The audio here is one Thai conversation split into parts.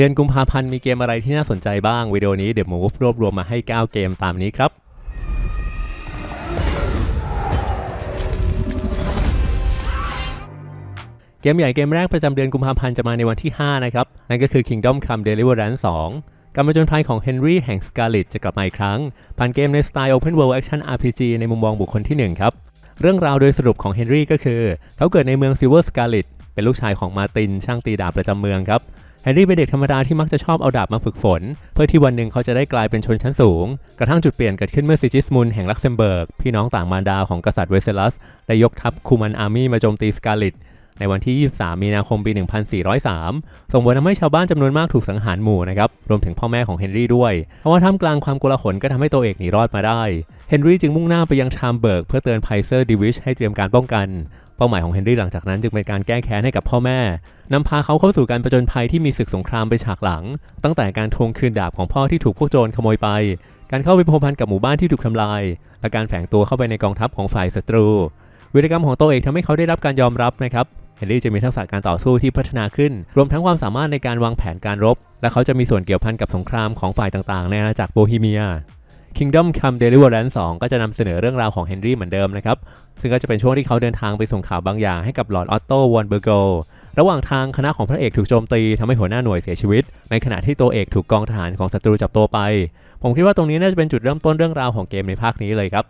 เดือนกุมภาพันธ์มีเกมอะไรที่น่าสนใจบ้าง วิดีโอนี้เดี๋ยวมูฟรวบรวมมาให้ 9 เกมตามนี้ครับเกมใหญ่เกมแรกประจำเดือนกุมภาพันธ์จะมาในวันที่ 5 นะครับ นั่นก็คือ Kingdom Come Deliverance 2การผจญภัยของเฮนรี่แห่งสกา l ิ t จะกลับมาอีกครั้ง ผ่านเกมในสไตล์ Open World Action RPG ในมุมมองบุคคลที่ 1 ครับ เรื่องราวโดยสรุปของเฮนรี่ก็คือ เขาเกิดในเมืองซิลเวอร์สกา l ิ t เป็นลูกชายของมาตินช่างตีดาบประจำเมืองครับ ร์รี่เป็นเด็กธรรมดาที่มักจะชอบเอาดาบมาฝึกฝน เพื่อที่วันหนึ่งเขาจะได้กลายเป็นชนชั้นสูง กระทั่งจุดเปลี่ยนเกิดขึ้นเมื่อซิจิสมุนแห่งลักเซมเบิร์ก พี่น้องต่างมารดาของกษัตริย์เวเซลัส ได้ยกทัพคูมันอาร์มี่มาโจมตีสกาลิตในวันที่ 23 มีนาคม ปี 1403 ส่งผลทำให้ชาวบ้านจำนวนมากถูกสังหารหมู่นะครับ รวมถึงพ่อแม่ของเฮนรี่ด้วย เพราะว่าท่ามกลางความโกลาหลก็ทำให้ตัวเอกหนีรอดมาได้ เฮนรี่จึงมุ่งหน้าไปยังชามเบิร์กเพื่อเตือนไพเซอร์ดิวิชให้เตรียมการป้องกัน เป้าหมายของเฮนรี่หลังจากนั้นจึงเป็นการแก้แค้นให้กับพ่อแม่นำพาเขาเข้าสู่การประจนภัยที่มีศึกสงครามไปฉากหลัง ตั้งแต่การทวงคืนดาบของพ่อที่ถูกพวกโจรขโมยไป การเข้าไปพัวพันกับหมู่บ้านที่ถูกทำลาย และการแฝงตัวเข้าไปในกองทัพของฝ่ายศัตรูวิธีกรรมของตัวเอกทำให้เขาได้รับการยอมรับนะครับเฮนรี่จะมีทักษะการต่อสู้ที่พัฒนาขึ้น รวมทั้งความสามารถในการวางแผนการรบ และเขาจะมีส่วนเกี่ยวพันกับสงครามของฝ่ายต่างๆ ในอาณาจักรโบฮีเมีย Kingdom Come Deliverance 2 ก็จะนำเสนอเรื่องราวของเฮนรี่เหมือนเดิมนะครับ ซึ่งก็จะเป็นช่วงที่เขาเดินทางไปส่งข่าวบางอย่างให้กับลอร์ดออตโตวอนเบอร์โกระหว่างทางคณะของพระเอกถูกโจมตีทำให้หัวหน้าหน่วยเสียชีวิต ในขณะที่ตัวเอกถูกกองทหารของศัตรูจับตัวไป ผมคิดว่าตรงนี้น่าจะเป็นจุดเริ่มต้นเรื่องราวของเกมในภาคนี้เลยครับ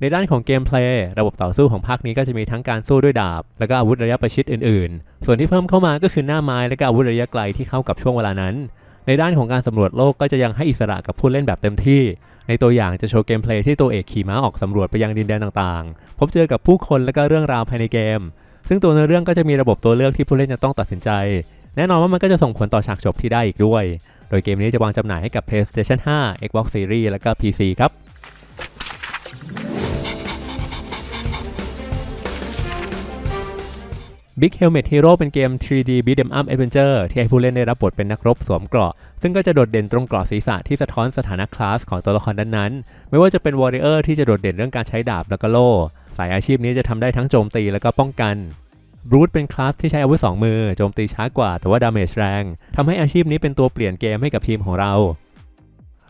ในด้านของเกมเพลย์ระบบต่อสู้ของภาคนี้ก็จะมีทั้งการสู้ด้วยดาบ และก็อาวุธระยะประชิดอื่นๆ ส่วนที่เพิ่มเข้ามาก็คือหน้าไม้และก็อาวุธระยะไกลที่เข้ากับช่วงเวลานั้น ในด้านของการสำรวจโลกก็จะยังให้อิสระกับผู้เล่นแบบเต็มที่ ในตัวอย่างจะโชว์เกมเพลย์ที่ตัวเอกขี่ม้าออกสำรวจไปยังดินแดนต่างๆ พบเจอกับผู้คนและก็เรื่องราวภายในเกม ซึ่งตัวเนื้อเรื่องก็จะมีระบบตัวเลือกที่ผู้เล่นจะต้องตัดสินใจ แน่นอนว่ามันก็จะส่งผลต่อฉากจบที่ได้อีกด้วย โดยเกมนี้จะวางจำหน่ายให้กับ PlayStation 5 Xbox Series และก็ PC ครับ Big Helmet Hero เป็นเกม 3D Beat'em Up Adventure ที่ให้ผู้เล่นได้รับบทเป็นนักรบสวมเกราะ ซึ่งก็จะโดดเด่นตรงเกราะศีรษะที่สะท้อนสถานะคลาสของตัวละครนั้นๆ ไม่ว่าจะเป็น Warrior ที่จะโดดเด่นเรื่องการใช้ดาบแล้วก็โล่ สายอาชีพนี้จะทำได้ทั้งโจมตีแล้วก็ป้องกัน Brute เป็นคลาสที่ใช้อาวุธ2มือ โจมตีช้ากว่าแต่ว่าดาเมจแรงทำให้อาชีพนี้เป็นตัวเปลี่ยนเกมให้กับทีมของเรา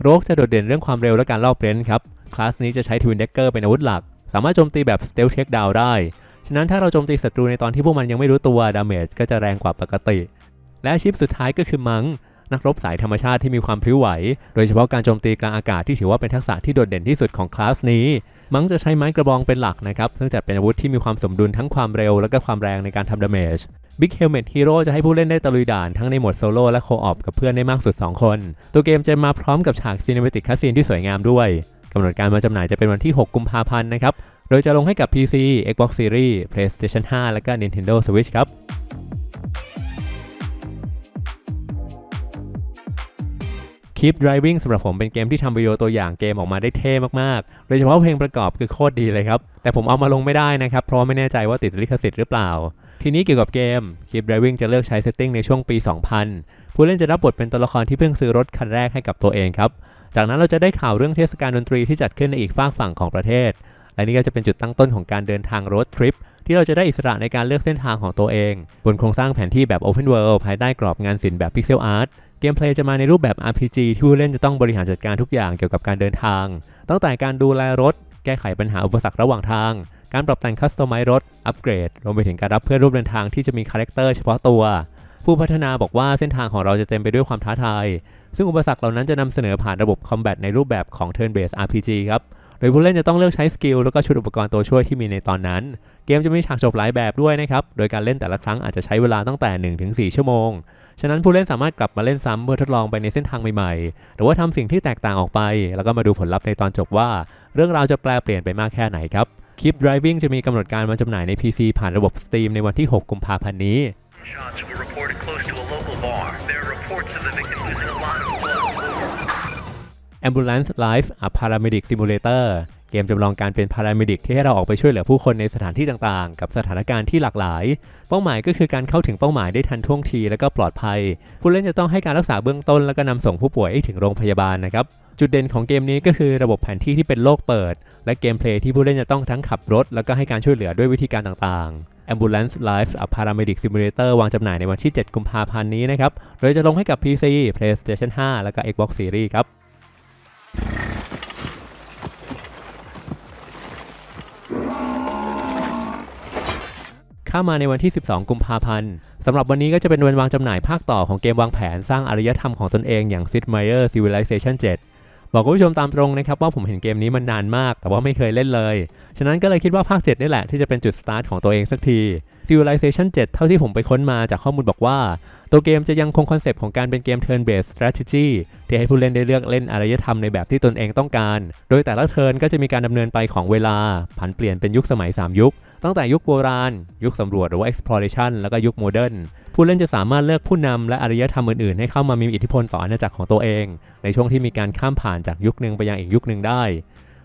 โรกจะโดดเด่นเรื่องความเร็วและการล่อเปรนครับ คลาสนี้จะใช้ทวินเด c เกอร์เป็นอาวุธหลัก สามารถโจมตีแบบ Stealth Takedown ได้ ฉะนั้นถ้าเราโจมตีศัตรูในตอนที่พวกมันยังไม่รู้ตัวดาเมจก็จะแรงกว่าปกติ และอาชีพสุดท้ายก็คือมังนักรบสายธรรมชาติที่มีความพลิ้วไหว โดยเฉพาะการโจมตีกลางอากาศที่ถือว่าเป็นทักษะที่โดดเด่นที่สุดของคลาสนี้ มังจะใช้ไม้กระบองเป็นหลักนะครับเนื่งจากเป็นอาวุธที่มีความสมดุลทั้งความเร็วและก็ความแรงในการทำดาเมจ Big Helmet Hero จะให้ผู้เล่นได้ตะลุยด่านทั้งในโหมดโซโล่และโคออปกับเพื่อนได้มากสุด 2 คน ตัวเกมจะมาพร้อมกับฉากซีนิเมติกคัสซีนที่สวยงามด้วยกำหนดการมาจำหน่ายจะเป็นวันที่ 6 กุมภาพันธ์นะครับ โดยจะลงให้กับ PC Xbox Series PlayStation 5 และก็ Nintendo Switch ครับ Keep Driving สำหรับผมเป็นเกมที่ทำวิดีโอตัวอย่างเกมออกมาได้เท่มากๆ โดยเฉพาะเพลงประกอบคือโคตรดีเลยครับ แต่ผมเอามาลงไม่ได้นะครับ เพราะไม่แน่ใจว่าติดลิขสิทธิ์หรือเปล่า ทีนี้เกี่ยวกับเกม Keep Driving จะเลือกใช้เซตติ้งในช่วงปี 2000 ผู้เล่นจะรับบทเป็นตัวละครที่เพิ่งซื้อรถคันแรกให้กับตัวเองครับ จากนั้นเราจะได้ข่าวเรื่องเทศกาลดนตรีที่จัดขึ้นในอีกฝากฝั่งของประเทศ และนี่ก็จะเป็นจุดตั้งต้นของการเดินทางรถทริปที่เราจะได้อิสระในการเลือกเส้นทางของตัวเอง บนโครงสร้างแผนที่แบบ Open World ภายใต้กรอบงานศิลป์แบบ Pixel Art เกมเพลย์จะมาในรูปแบบ RPG ที่ผู้เล่นจะต้องบริหารจัดการทุกอย่างเกี่ยวกับการเดินทาง ตั้งแต่การดูแลรถ แก้ไขปัญหาอุปสรรคระหว่างทาง การปรับแต่งคัสตอมไมรถ อัปเกรด รวมไปถึงการรับเพื่อนร่วมเดินทางที่จะมีคาแรคเตอร์เฉพาะตัว ผู้พัฒนาบอกว่าเส้นทางของเราจะเต็มไปด้วยความท้าทาย ซึ่งอุปสรรคเหล่านั้นจะนำเสนอผ่านระบบคอมแบทในรูปแบบของ Turn Based RPG ครับ โดยผู้เล่นจะต้องเลือกใช้สกิลแล้วก็ชุดอุปกรณ์ตัวช่วยที่มีในตอนนั้น เกมจะมีฉากจบหลายแบบด้วยนะครับ โดยการเล่นแต่ละครั้งอาจจะใช้เวลาตั้งแต่ 1-4 ชั่วโมง ฉะนั้นผู้เล่นสามารถกลับมาเล่นซ้ำเพื่อทดลองไปในเส้นทางใหม่ๆ หรือว่าทำสิ่งที่แตกต่างออกไป แล้วก็มาดูผลลัพธ์ในตอนจบว่า เรื่องราวจะแปลเปลี่ยนไปมากแค่ไหนครับ Keep Driving จะมีกำหนดการมาจำหน่ายใน PC ผ่านระบบ Steam ในวันที่ 6 กุมภาพันธ์นี้ Ambulance Life a Paramedic Simulator เกมจำลองการเป็นพาราเมดิกที่ให้เราออกไปช่วยเหลือผู้คนในสถานที่ต่างๆ กับสถานการณ์ที่หลากหลาย เป้าหมายก็คือการเข้าถึงเป้าหมายได้ทันท่วงทีและก็ปลอดภัย ผู้เล่นจะต้องให้การรักษาเบื้องต้นแล้วก็นำส่งผู้ป่วยให้ถึงโรงพยาบาลนะครับจุดเด่นของเกมนี้ก็คือระบบแผนที่ที่เป็นโลกเปิด และเกมเพลย์ที่ผู้เล่นจะต้องทั้งขับรถ แล้วก็ให้การช่วยเหลือด้วยวิธีการต่างๆ Ambulance Life a Paramedic Simulator วางจำหน่ายในวันที่ 7 กุมภาพันธ์นี้นะครับ โดยจะลงให้กับ PC PlayStation 5 แล้วก็ Xbox Series ครับ เข้ามาในวันที่ 12 กุมภาพันธ์สำหรับวันนี้ก็จะเป็นวันวางจำหน่ายภาคต่อของเกมวางแผนสร้างอารยธรรมของตนเองอย่าง Sid Meier Civilization 7 บอกคุณผู้ชมตามตรงนะครับว่าผมเห็นเกมนี้มันนานมาก แต่ว่าไม่เคยเล่นเลย ฉะนั้นก็เลยคิดว่าภาค 7 นี่แหละที่จะเป็นจุดสตาร์ทของตัวเองสักที Civilization 7 เท่าที่ผมไปค้นมาจากข้อมูลบอกว่า ตัวเกมจะยังคงคอนเซปต์ของการเป็นเกม turn based strategy ที่ให้ผู้เล่นได้เลือกเล่นอารยธรรมในแบบที่ตนเองต้องการ โดยแต่ละเทิร์นก็จะมีการดำเนินไปของเวลา ผันเปลี่ยนเป็นยุคสมัย 3 ยุค ตั้งแต่ยุคโบราณ ยุคสำรวจหรือว่า exploration แล้วก็ยุคโมเดิร์นผู้เล่นจะสามารถเลือกผู้นำและอารยธรรมอื่นๆ ให้เข้ามามีอิทธิพลต่ออาณาจักรของตัวเอง ในช่วงที่มีการข้ามผ่านจากยุคหนึ่งไปยังอีกยุคหนึ่งได้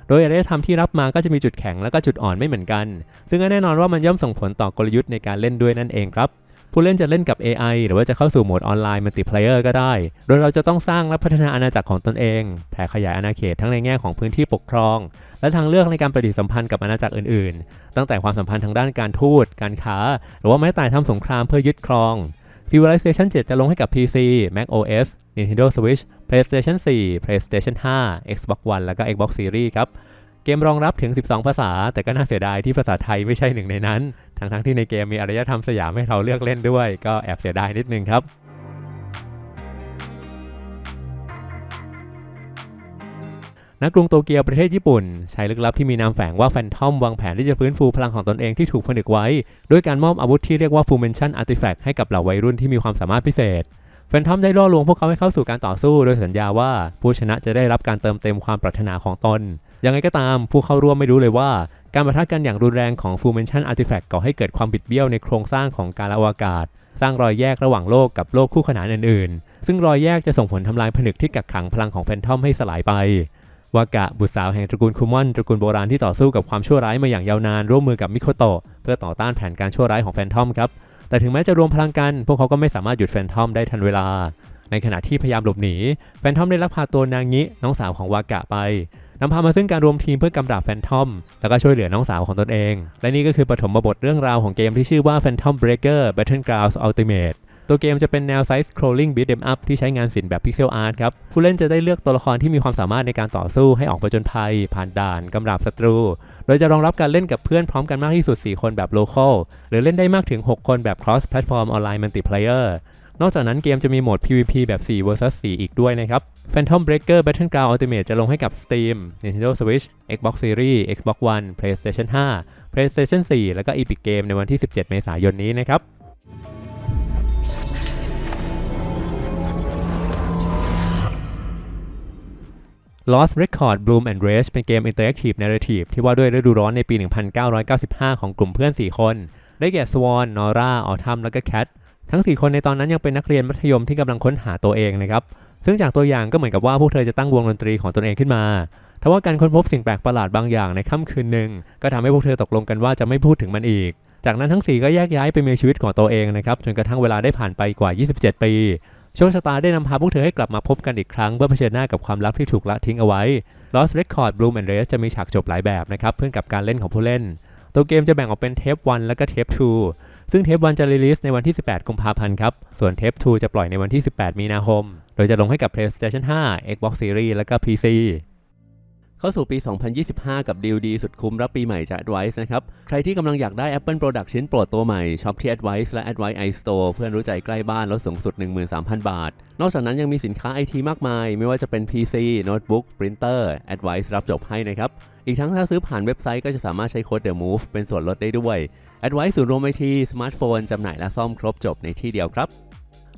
โดยอารยธรรมที่รับมาก็จะมีจุดแข็งและก็จุดอ่อนไม่เหมือนกัน ซึ่งแน่นอนว่ามันย่อมส่งผลต่อกลยุทธ์ในการเล่นด้วยนั่นเองครับ ผู้เล่นจะเล่นกับ AI หรือว่าจะเข้าสู่โหมดออนไลน์มัลติเพลเยอร์ก็ได้ โดยเราจะต้องสร้างและพัฒนาอาณาจักรของตนเอง แผ่ขยายอาณาเขตทั้งในแง่ของพื้นที่ปกครอง และทางเลือกในการปฏิสัมพันธ์กับอาณาจักรอื่นๆ ตั้งแต่ความสัมพันธ์ทางด้านการทูต การค้า หรือว่าแม้แต่ทำสงครามเพื่อยึดครอง Civilization 7 จะลงให้กับ PC, Mac OS, Nintendo Switch, PlayStation 4, PlayStation 5, Xbox One แล้วก็ Xbox Series ครับเกมรองรับถึง 12 ภาษา แต่ก็น่าเสียดายที่ภาษาไทยไม่ใช่หนึ่งในนั้น ทั้งๆที่ในเกมมีอารยธรรมสยามให้เราเลือกเล่นด้วย ก็แอบเสียดายนิดนึงครับนักกรุงโตเกียวประเทศญี่ปุ่น ชายลึกลับที่มีนามแฝงว่าแฟนทอมวางแผนที่จะฟื้นฟูพลังของตนเองที่ถูกผนึกไว้ ด้วยการมอบอาวุธที่เรียกว่า Fumention Artifact ให้กับเหล่าวัยรุ่นที่มีความสามารถพิเศษแฟนทอมได้ล่อลวงพวกเขาให้เข้าสู่การต่อสู้โดยสัญญาว่าผู้ชนะจะได้รับการเติมเต็มความปรารถนาของตนยังไงก็ตาม ผู้เข้าร่วมไม่รู้เลยว่า การประทะกันอย่างรุนแรงของ Fumention Artifact ก่อให้เกิดความบิดเบี้ยวในโครงสร้างของการอวกาศ สร้างรอยแยกระหว่างโลกกับโลกคู่ขนานอื่นๆ ซึ่งรอยแยกจะส่งผลทำลายผนึกที่กักขังพลังของแฟนทอมให้สลายไปวากะบุตรสาวแห่งตระกูลคุมอนตระกูลโบราณที่ต่อสู้กับความชั่วร้ายมาอย่างยาวนานร่วมมือกับมิโคโตะเพื่อต่อต้านแผนการชั่วร้ายของแฟนทอมครับแต่ถึงแม้จะรวมพลังกัน พวกเขาก็ไม่สามารถหยุดแฟนทอมได้ทันเวลา ในขณะที่พยายามหลบหนีแฟนทอมได้ลักพาตัวนางงิน้องสาวของวากะไป นำพามาซึ่งการรวมทีมเพื่อกำราบแฟนทอม แล้วก็ช่วยเหลือน้องสาวของตนเอง และนี่ก็คือปฐมบทเรื่องราวของเกมที่ชื่อว่า Phantom Breaker Battlegrounds Ultimate ตัวเกมจะเป็นแนว Side Scrolling Beat 'em Up ที่ใช้งานศิลป์แบบ Pixel Art ครับ ผู้เล่นจะได้เลือกตัวละครที่มีความสามารถในการต่อสู้ให้ออกผจญภัย ผ่านด่านกำราบศัตรู โดยจะรองรับการเล่นกับเพื่อนพร้อมกันมากที่สุด 4 คนแบบ Local หรือเล่นได้มากถึง 6 คนแบบ Cross Platform Online Multiplayer นอกจากนั้นเกมจะมีโหมด PVP แบบ 4 vs 4 อีกด้วยนะครับ Phantom Breaker Battleground Ultimate จะลงให้กับ Steam, Nintendo Switch, Xbox Series, Xbox One, PlayStation 5, PlayStation 4 แล้วก็ Epic Game ในวันที่ 17 เมษายนนี้นะครับ Lost Record Bloom and Rage เป็นเกม Interactive Narrative ที่ว่าด้วยฤดูร้อนในปี 1995 ของกลุ่มเพื่อน 4 คน ได้แก่ Swan, Nora, Autumn แล้วก็ Cat ทั้ง 4 คนในตอนนั้นยังเป็นนักเรียนมัธยมที่กำลังค้นหาตัวเองนะครับซึ่งจากตัวอย่างก็เหมือนกับว่าพวกเธอจะตั้งวงดนตรีของตนเองขึ้นมาทว่าการค้นพบสิ่งแปลกประหลาดบางอย่างในค่ำคืนหนึ่งก็ทำให้พวกเธอตกลงกันว่าจะไม่พูดถึงมันอีก จากนั้นทั้ง 4 ก็แยกย้ายไปมีชีวิตของตัวเองนะครับจนกระทั่งเวลาได้ผ่านไปกว่า 27 ปีโชคชะตาได้นำพาพวกเธอให้กลับมาพบกันอีกครั้ง เพื่อเผชิญหน้ากับความลับที่ถูกละทิ้งเอาไว้ Lost Record Bloom and Rage จะมีฉากจบหลายแบบนะครับเพื่อกับการเล่นของผู้เล่น ตัวเกมจะแบ่งออกเป็นเทป 1 และก็เทป 2 ซึ่งเทป1จะรีลิสในวันที่ 18 กุมภาพันธ์ครับ ส่วนเทป2จะปล่อยในวันที่ 18 มีนาคม โดยจะลงให้กับ PlayStation 5 Xbox Series และก็ PC เข้าสู่ปี 2025 กับดีลดีสุดคุ้มรับปีใหม่จาก Advice นะครับ ใครที่กำลังอยากได้ Apple Product ชิ้นโปรดตัวใหม่ช็อปที่ Advice และ Advice iStore เพื่อนรู้ใจใกล้บ้านลดสูงสุด 13,000 บาท นอกจากนั้นยังมีสินค้า IT มากมาย ไม่ว่าจะเป็น PC โน้ตบุ๊กปรินเตอร์ Advice รับจบให้นะครับ อีกทั้งถ้าซื้อผ่านเว็บไซต์ก็จะสามารถใช้โค้ด The Move เป็นส่วนลดได้ด้วย Advice ศูนย์รวมไอทีสมาร์ทโฟนจำหน่ายและซ่อมครบจบในที่เดียวครับ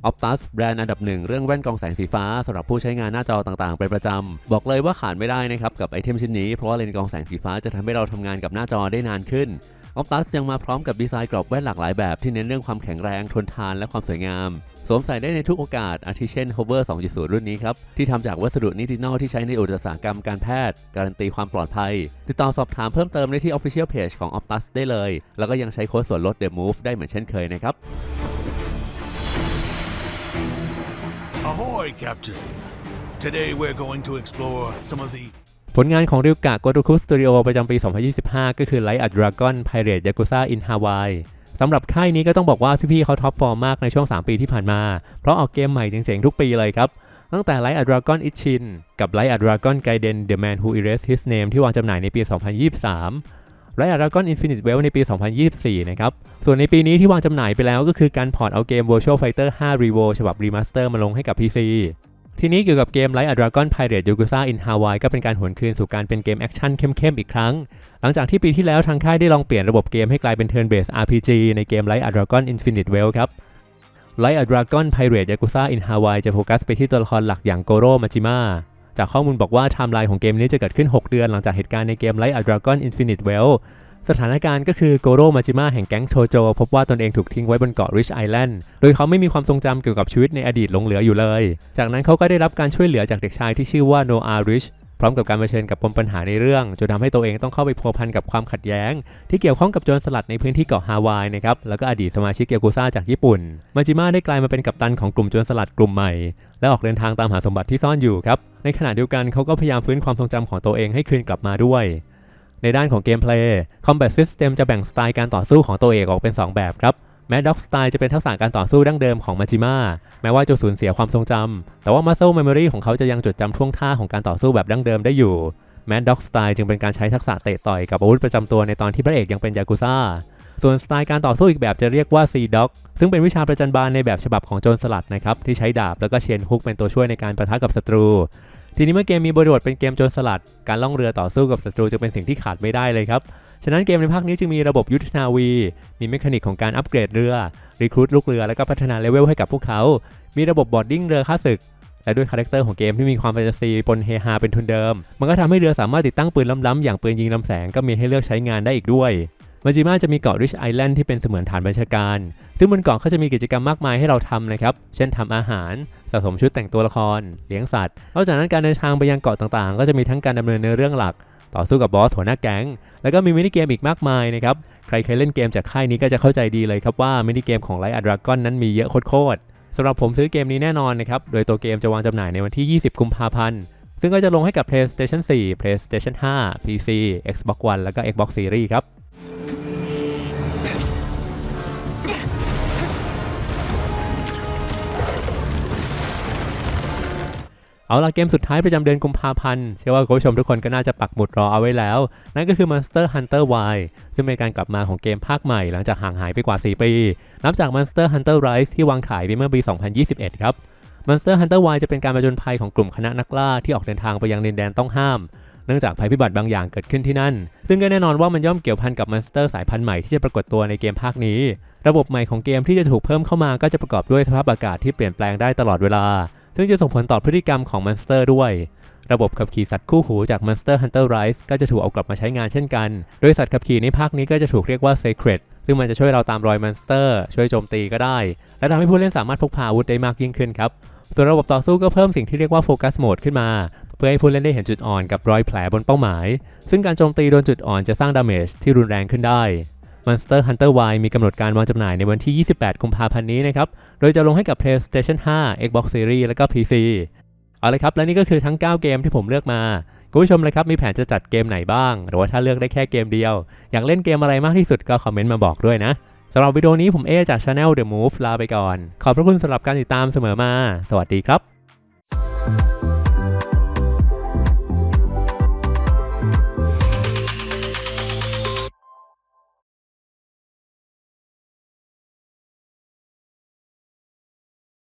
Optus แบรนด์อันดับหนึ่งเรื่องแว่นกรองแสงสีฟ้าสำหรับผู้ใช้งานหน้าจอต่างๆเป็นประจำ บอกเลยว่าขาดไม่ได้นะครับกับไอเทมชิ้นนี้เพราะว่าเลนส์กรองแสงสีฟ้าจะทำให้เราทำงานกับหน้าจอได้นานขึ้น Optus ยังมาพร้อมกับดีไซน์กรอบแว่นหลากหลายแบบที่เน้นเรื่องความแข็งแรงทนทานและความสวยงามสวมใส่ได้ในทุกโอกาส อาทิเช่น Hover 2.0 รุ่นนี้ครับ ที่ทำจากวัสดุนิตินอลที่ใช้ในอุตสาหกรรมการแพทย์ การันตีความปลอดภัย ติดต่อสอบถามเพิ่มเติมได้ที่ Official Page ของ Optus ได้เลย แล้วก็ยังใช้โค้ดส่วนลด The Move ได้เหมือนเช่นเคยนะครับ Ahoy, Captain. Today we're going to explore some of the ผลงานของริวกะโกโ o คุสตูดิโอประจำปี 2025 ก็คือ Light a Dragon Pirate Yakuza in Hawaii สำหรับค่ายนี้ก็ต้องบอกว่าพี่ๆเขาท็อปฟอร์มมากในช่วง 3 ปีที่ผ่านมา เพราะออกเกมใหม่เจ๋งๆทุกปีเลยครับ ตั้งแต่ Light a Dragon Ichin กับ Light a Dragon Gaiden The Man Who Erased His Name ที่วางจำหน่ายในปี 2023 Light a Dragon Infinite Well ในปี 2024 นะครับ ส่วนในปีนี้ที่วางจำหน่ายไปแล้วก็คือการพอร์ตเอาเกม Virtual Fighter 5 Revo ฉบับ Remaster มาลงให้กับ PC ทีนี้เกี่ยวกับเกม Light a Dragon Pirate Yakuza in Hawaii ก็เป็นการหวนคืนสู่การเป็นเกมแอคชั่นเข้มๆอีกครั้ง หลังจากที่ปีที่แล้วทางค่ายได้ลองเปลี่ยนระบบเกมให้กลายเป็น Turn Based RPG ในเกม Light a Dragon Infinite Well ครับ Light a Dragon Pirate Yakuza in Hawaii จะโฟกัสไปที่ตัวละครหลักอย่างโกโร่มาจิมะ จากข้อมูลบอกว่าไทม์ไลน์ของเกมนี้จะเกิดขึ้น 6 เดือนหลังจากเหตุการณ์ในเกม Light Dragon Infinite Well สถานการณ์ก็คือโกโร่มาจิมะแห่งแก๊งโชโจ พบว่าตนเองถูกทิ้งไว้บนเกาะริชไอแลนด์ โดยเขาไม่มีความทรงจำเกี่ยวกับชีวิตในอดีตหลงเหลืออยู่เลย จากนั้นเขาก็ได้รับการช่วยเหลือจากเด็กชายที่ชื่อว่าโนอาริช พร้อมกับการเผชิญกับปมปัญหาในเรื่องจนทำให้ตัวเองต้องเข้าไปพัวพันกับความขัดแย้ง ที่เกี่ยวข้องกับโจรสลัดในพื้นที่เกาะฮาวายนะครับแล้วก็อดีตสมาชิกเกียกูซ่าจากญี่ปุ่นมาจิมะได้กลายมาเป็นกัปตันของกลุ่มโจรสลัดกลุ่มใหม่ และออกเดินทางตามหาสมบัติที่ซ่อนอยู่ครับในขณะเดียวกันเขาก็พยายามฟื้นความทรงจำของตัวเองให้คืนกลับมาด้วยในด้านของเกมเพลย์ Combat System จะแบ่งสไตล์การต่อสู้ของตัวเอกออกเป็น 2 แบบครับ แมดด็อกสไตล์จะเป็นทักษะการต่อสู้ดั้งเดิมของมาจิมะแม้ว่าจะสูญเสียความทรงจำแต่ว่า Muscle Memory ของเขาจะยังจดจำท่วงท่าของการต่อสู้แบบดั้งเดิมได้อยู่ Mad Dog Style จึงเป็นการใช้ทักษะเตะต่อยกับอาวุธประจำตัวในตอนที่พระเอกยังเป็นยากุซ่า ส่วนสไตล์การต่อสู้อีกแบบจะเรียกว่า Sea Dog ซึ่งเป็นวิชาประจันบานในแบบฉบับของโจรสลัดนะครับที่ใช้ดาบแล้วก็เชนฮุกเป็นตัวช่วยในการประทะกับศัตรูทีนี้เมื่อเกมมีบริบทเป็นเกมโจรสลัด การล่องเรือต่อสู้กับศัตรูจะเป็นสิ่งที่ขาดไม่ได้เลยครับ ฉะนั้นเกมในภาคนี้จึงมีระบบยุทธนาวี มีเมคานิกของการอัปเกรดเรือ รีครูทลูกเรือ แล้วก็พัฒนาเลเวลให้กับพวกเขา มีระบบบอดดิ้งเรือค่าศึก และด้วยคาแรคเตอร์ของเกมที่มีความแฟนตาซีปนเฮฮาเป็นทุนเดิม มันก็ทำให้เรือสามารถติดตั้งปืนล้ำๆอย่างปืนยิงลำแสงก็มีให้เลือกใช้งานได้อีกด้วยมาจิมะจะมีเกาะริชไอแลนด์ที่เป็นเสมือนฐานบัญชาการ ซึ่งบนเกาะก็จะมีกิจกรรมมากมายให้เราทำนะครับ เช่นทำอาหาร สะสมชุดแต่งตัวละคร เลี้ยงสัตว์ นอกจากนั้นการเดินทางไปยังเกาะต่างๆ ก็จะมีทั้งการดำเนินเนื้อเรื่องหลัก ต่อสู้กับบอสหัวหน้าแก๊ง แล้วก็มีมินิเกมอีกมากมายนะครับ ใครเคยเล่นเกมจากค่ายนี้ก็จะเข้าใจดีเลยครับว่ามินิเกมของไลท์อัดรากอนนั้นมีเยอะโคตรๆสำหรับผมซื้อเกมนี้แน่นอนนะครับ โดยตัวเกมจะวางจำหน่ายในวันที่ 20 กุมภาพันธ์ ซึ่งก็จะลงให้กับ PlayStation 4 PlayStation 5 PC Xbox One แล้วก็ Xbox Series ครับ เอาละเกมสุดท้ายประจำเดือนกุมภาพันธ์ เชื่อว่าคุณผู้ชมทุกคนก็น่าจะปักหมุดรอเอาไว้แล้ว นั่นก็คือ Monster Hunter Y ซึ่งเป็นการกลับมาของเกมภาคใหม่หลังจากห่างหายไปกว่า 4 ปี นับจาก Monster Hunter Rise ที่วางขายไปเมื่อปี 2021 ครับ Monster Hunter Y จะเป็นการประจนภัยของกลุ่มคณะนักล่าที่ออกเดินทางไปยังดินแดนต้องห้าม เนื่องจากภัยพิบัติบางอย่างเกิดขึ้นที่นั่น ซึ่งก็แน่นอนว่ามันย่อมเกี่ยวพันกับมอนสเตอร์สายพันธุ์ใหม่ที่จะปรากฏตัวในเกมภาคนี้ ระบบใหม่ของเกมที่จะถูกเพิ่มเข้ามาก็จะประกอบด้วยสภาพอากาศที่เปลี่ยนแปลงได้ตลอดเวลา ซึ่งจะส่งผลต่อพฤติกรรมของมอนสเตอร์ด้วย ระบบขับขี่สัตว์คู่หูจาก Monster Hunter Rise ก็จะถูกเอากลับมาใช้งานเช่นกัน โดยสัตว์ขับขี่ในภาคนี้ก็จะถูกเรียกว่า Sacred ซึ่งมันจะช่วยเราตามรอยมอนสเตอร์ ช่วยโจมตีก็ได้ และทำให้ผู้เล่นสามารถพกพาอาวุธได้มากยิ่งขึ้นครับส่วนระบบต่อสู้ก็เพิ่มสิ่งที่เรียกว่าโฟกัสโหมดขึ้นมา เพื่อให้ผู้เล่นได้เห็นจุดอ่อนกับรอยแผลบนเป้าหมาย ซึ่งการโจมตีโดนจุดอ่อนจะสร้างดาเมจที่รุนแรงขึ้นได้ Monster Hunter Y มีกำหนดการวางจำหน่ายในวันที่ 28 กุมภาพันธ์นี้นะครับ โดยจะลงให้กับ PlayStation 5 Xbox Series และก็ PC เอาลยครับ และนี่ก็คือทั้ง 9 เกมที่ผมเลือกมาคุณผู้ชมเลยครับมีแผนจะจัดเกมไหนบ้าง หรือว่าถ้าเลือกได้แค่เกมเดียว อยากเล่นเกมอะไรมากที่สุดก็คอมเมนต์มาบอกด้วยนะสำหรับวิดีโอนี้ผมเอจาก Channel The Move ลาไปก่อน ขอบพระคุณสำหรับการติดตามเสมอมา สวัสดีครับ